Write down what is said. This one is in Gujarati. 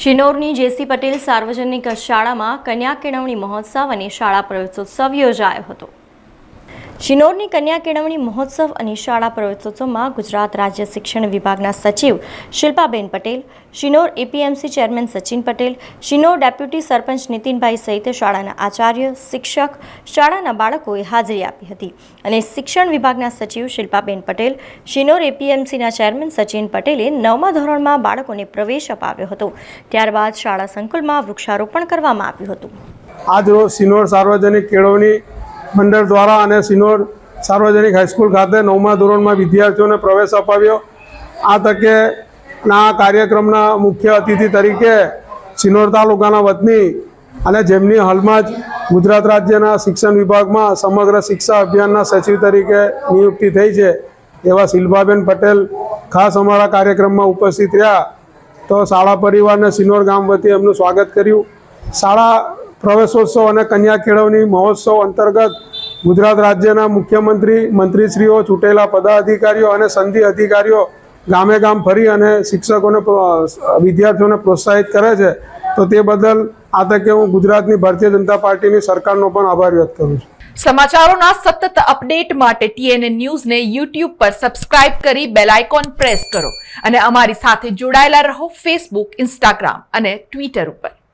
શિનોરની જેસી પટેલ સાર્વજનિક શાળામાં કન્યા કેળવણી મહોત્સવ અને શાળા પ્રવેશોત્સવ યોજાયો હતો. શિનોરની કન્યા કેળવણી મહોત્સવ અને શાળા પ્રવેશોત્સવમાં ગુજરાત રાજ્ય શિક્ષણ વિભાગના સચિવ Shilpaben Patel, Sinor APMC chairman Sachin Patel, Sinor deputy sarpanch Nitinbhai સહિત શાળાના આચાર્ય, શિક્ષક, શાળાના બાળકોએ હાજરી આપી હતી. અને શિક્ષણ વિભાગના સચિવ શિલ્પાબેન પટેલ, શિનોર એપીએમસીના ચેરમેન સચિન પટેલે નવમા ધોરણમાં બાળકોને પ્રવેશ અપાવ્યો હતો. ત્યારબાદ શાળા સંકુલમાં વૃક્ષારોપણ કરવામાં આવ્યું હતું. આજરોજ સિનોર સાર્વજનિક કેળવણી મંડળ દ્વારા અને સિનોર સાર્વજનિક હાઈસ્કૂલ ખાતે નવમા ધોરણમાં વિદ્યાર્થીઓને પ્રવેશ અપાવ્યો. આ તકે ના કાર્યક્રમના મુખ્ય અતિથિ તરીકે સિનોર તાલુકાના વતની અને જેમની હાલમાં જ ગુજરાત રાજ્યના શિક્ષણ વિભાગમાં સમગ્ર શિક્ષા અભિયાનના સચિવ તરીકે નિયુક્તિ થઈ છે. એવા શિલ્પાબેન પટેલ ખાસ અમારા કાર્યક્રમમાં ઉપસ્થિત રહ્યા. તો શાળા પરિવારને સિનોર ગામ વતી એમનું સ્વાગત કર્યું. શાળા પ્રવેશોત્સવ અને કન્યા કેળવણી મહોત્સવ અંતર્ગત ગુજરાત રાજ્યના મુખ્યમંત્રી, મંત્રીશ્રીઓ, ચૂંટેલા પદાધિકારીઓ અને સંધિ અધિકારીઓ ગામે ગામ ફરી અને શિક્ષકોને વિદ્યાર્થીઓને પ્રોત્સાહિત કરે છે. તો તે બદલ આ તકે હું ગુજરાતની ભારતીય જનતા પાર્ટીની સરકારનો પણ આભાર વ્યક્ત કરું છું. સમાચારોના સતત અપડેટ માટે ટીએનએ ન્યૂઝને યુટ્યુબ પર સબસ્ક્રાઇબ કરી બેલ આઇકોન પ્રેસ કરો અને અમારી સાથે જોડાયેલા રહો ફેસબુક, ઇન્સ્ટાગ્રામ અને ટ્વિટર ઉપર.